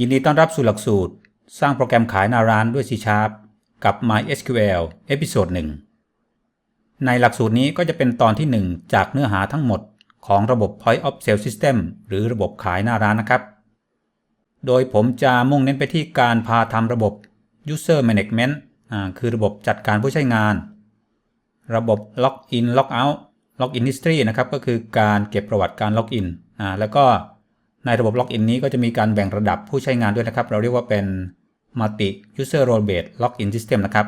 ยินดีต้อนรับสู่หลักสูตร สร้างโปรแกรมขายหน้าร้านด้วย C Sharp กับ MySQL เอพิโซด1ในหลักสูตรนี้ก็จะเป็นตอนที่ 1 จากเนื้อหาทั้งหมดของระบบ Point of Sale System หรือระบบขายหน้าร้านนะครับ โดยผมจะมุ่งเน้นไปที่การพาทำระบบ User Management คือระบบจัดการผู้ใช้งาน ระบบ Login Logout Login History นะครับก็คือการเก็บประวัติการ Login แล้วก็ ในระบบ Login นี้ก็จะมีการแบ่งระดับผู้ใช้งานด้วยนะครับ เราเรียกว่าเป็น Multi User Role Based Login System นะครับ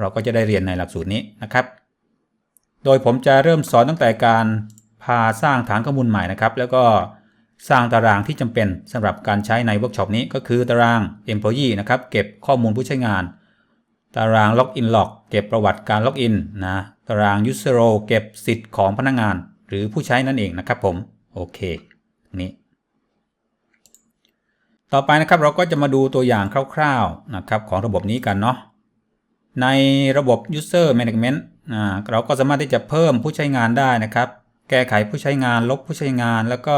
เราก็จะได้เรียนในหลักสูตรนี้นะครับ โดยผมจะเริ่มสอนตั้งแต่การพาสร้างฐานข้อมูลใหม่นะครับ แล้วก็สร้างตารางที่จำเป็นสำหรับการใช้ในเวิร์กช็อปนี้ก็คือตาราง Employee นะครับ เก็บข้อมูลผู้ใช้งาน ตาราง Login Log เก็บประวัติการ Login นะ ตาราง User Role เก็บสิทธิ์ของพนักงาน หรือผู้ใช้นั่นเองนะครับผม โอเค นี้ ต่อไปนะครับเราก็จะมาดูตัวอย่างคร่าวๆนะครับของระบบนี้กันเนาะในระบบ User Management อ่าเราก็สามารถที่จะเพิ่มผู้ใช้งานได้นะครับ แก้ไขผู้ใช้งานลบผู้ใช้งานแล้วก็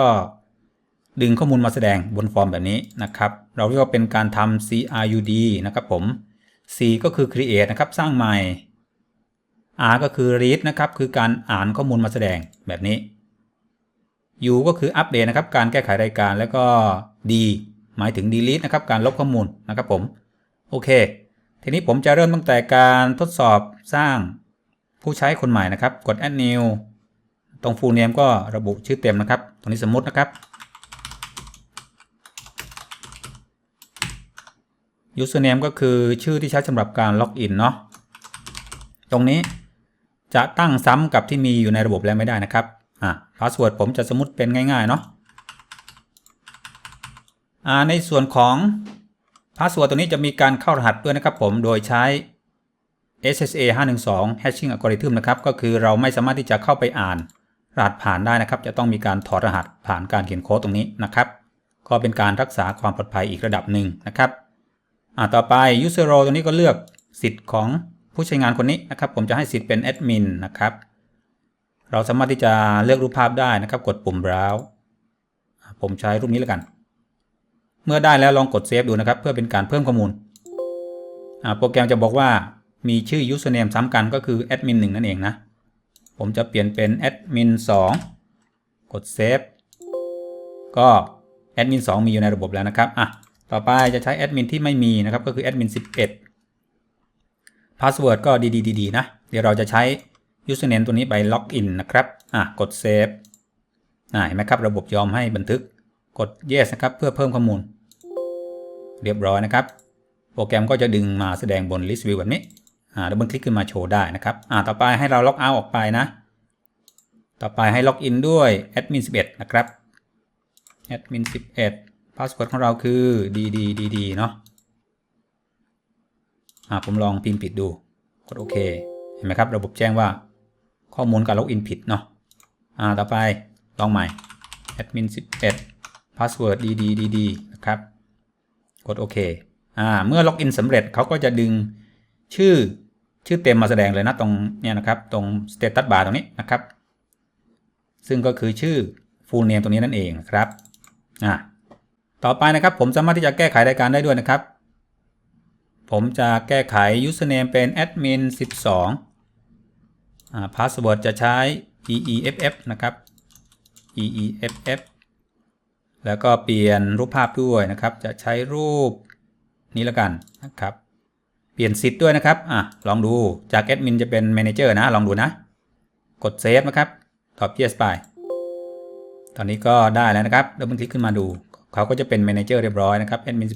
ดึงข้อมูลมาแสดงบนฟอร์มแบบนี้นะครับ เราเรียกว่าเป็นการทำ CRUD นะครับผม C ก็คือ create นะครับสร้างใหม่ R ก็คือ read นะครับคือการอ่านข้อมูลมาแสดงแบบนี้ U ก็คืออัปเดตนะครับการแก้ไขรายการแล้วก็ D หมายถึง delete นะครับการลบข้อมูลนะครับผมโอเค ทีนี้ผมจะเริ่มตั้งแต่การทดสอบสร้างผู้ใช้คนใหม่นะครับ กด add new ตรง full name ก็ระบุชื่อเต็มนะครับ ตรงนี้สมมตินะครับ username ก็คือชื่อที่ใช้สำหรับการล็อกอินเนาะตรงนี้จะตั้งซ้ำกับที่มีอยู่ในระบบแล้วไม่ได้นะครับอะ password ผมจะสมมติเป็นง่ายๆเนาะ ในส่วนของ password ตัวนี้จะมีการเข้ารหัสด้วยนะครับผมโดยใช้ SSA 512 hashing algorithm นะครับก็คือเราไม่สามารถที่จะเข้าไปอ่านรหัสผ่านได้นะครับ จะต้องมีการถอดรหัสผ่านการเขียนโค้ดตรงนี้นะครับ ก็เป็นการรักษาความปลอดภัยอีกระดับหนึ่งนะครับต่อไป user role ตัวนี้ก็เลือกสิทธิ์ของผู้ใช้งานคนนี้นะครับ ผมจะให้สิทธิ์เป็นแอดมินนะครับเราสามารถที่จะเลือกรูปภาพได้นะครับ กดปุ่ม browse ผมใช้รูปนี้แล้วกัน เมื่อได้แล้วลองกดเซฟดูนะครับเพื่อเป็นการเพิ่มข้อมูลโปรแกรมจะบอกว่ามีชื่อ username ซ้ำกันก็คือแอดมิน1นั่นเองนะ ผมจะเปลี่ยนเป็นแอดมิน2กดเซฟก็แอดมิน2มีอยู่ในระบบแล้วนะครับอะต่อไปจะใช้แอดมินที่ไม่มีนะครับก็คือแอดมิน11 Password ก็ดีๆๆนะ เดี๋ยวเราจะใช้ username ตัวนี้ไปล็อกอินนะครับอะกด save อ่าเห็นไหมครับระบบยอมให้บันทึกกด yes นะครับเพื่อเพิ่มข้อมูล เรียบร้อยนะครับ โปรแกรมก็จะดึงมาแสดงบน list view แบบนี้อ่าดับเบิลคลิกขึ้นมาโชว์ได้นะครับอ่าต่อไปให้เราล็อกเอาออกไปนะ ต่อไปให้ล็อกอินด้วย admin 11 นะครับ admin 11 password ของเราคือ dd dd เนาะอ่าผมลองพิมพ์ผิดดู กดโอเคเห็นไหมครับ ระบบแจ้งว่าข้อมูลการล็อกอินผิดเนาะอ่าต่อไปลองใหม่ admin 11 password dd dd นะครับ กดโอเคอ่าเมื่อล็อกอินสำเร็จเขาก็จะดึงชื่อชื่อเต็มมาแสดงเลยนะตรงเนี่ยนะครับตรง status bar ตรงนี้นะครับ ซึ่งก็คือชื่อ full name ตรงนี้นั่นเองครับอ่าต่อไปนะครับผมสามารถที่จะแก้ไขรายการได้ด้วยนะครับ ผมจะแก้ไข username เป็น admin 12อ่า password จะใช้ eeff นะครับ eeff แล้วก็เปลี่ยนรูปภาพด้วยนะครับ จะใช้รูปนี้แล้วกันนะครับ เปลี่ยนสิทธิ์ด้วยนะครับอะลองดูจาก admin จะเป็น manager นะลองดูนะ กด save นะครับตอบ yes ไป ตอนนี้ก็ได้แล้วนะครับดับเบิลคลิกขึ้นมาดู เขาก็จะเป็น manager เรียบร้อยนะครับ admin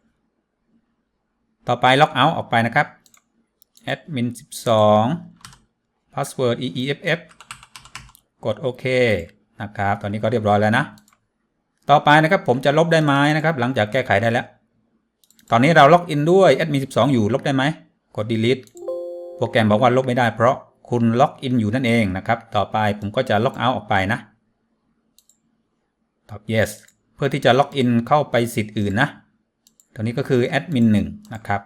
12 ต่อไป log out ออกไปนะครับ admin 12 password eeff กดโอเคนะครับ ตอนนี้ก็เรียบร้อยแล้วนะ ต่อไปนะครับผมจะลบได้ไหมนะครับหลังจากแก้ไขได้แล้ว ตอนนี้เราล็อกอินด้วย admin 12 อยู่ลบได้ไหมกด delete โปรแกรมบอกว่าลบไม่ได้เพราะคุณล็อกอินอยู่นั่นเองนะครับ ต่อไปผมก็จะล็อกเอาท์ออกไปนะ ตอบ yes เพื่อที่จะล็อกอินเข้าไปสิทธิ์อื่นนะตัวนี้ก็คือ admin 1 นะครับ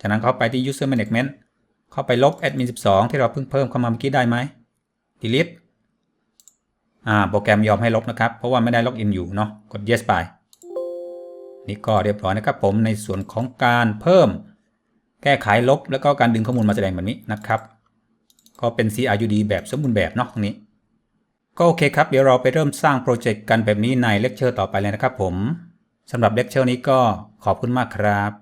จากนั้นเข้าไปที่ user management เข้าไปลบ admin 12 ที่เราเพิ่งเพิ่มเข้ามาเมื่อกี้ได้ไหม delete อ่าโปรแกรมยอมให้ลบนะครับ เพราะว่าไม่ได้ล็อกอินอยู่เนาะกด yes ไป นี่ก็เรียบร้อยนะครับผมในส่วนของการเพิ่ม แก้ไขลบแล้วก็การดึงข้อมูลมาแสดงแบบนี้นะครับ ก็เป็น CRUD แบบสมบูรณ์แบบเนาะตรงนี้ ก็โอเคครับ เดี๋ยวเราไปเริ่มสร้างโปรเจกต์กันแบบนี้ในเลคเชอร์ต่อไปเลยนะครับผมสำหรับเลคเชอร์นี้ก็ขอบคุณมากครับ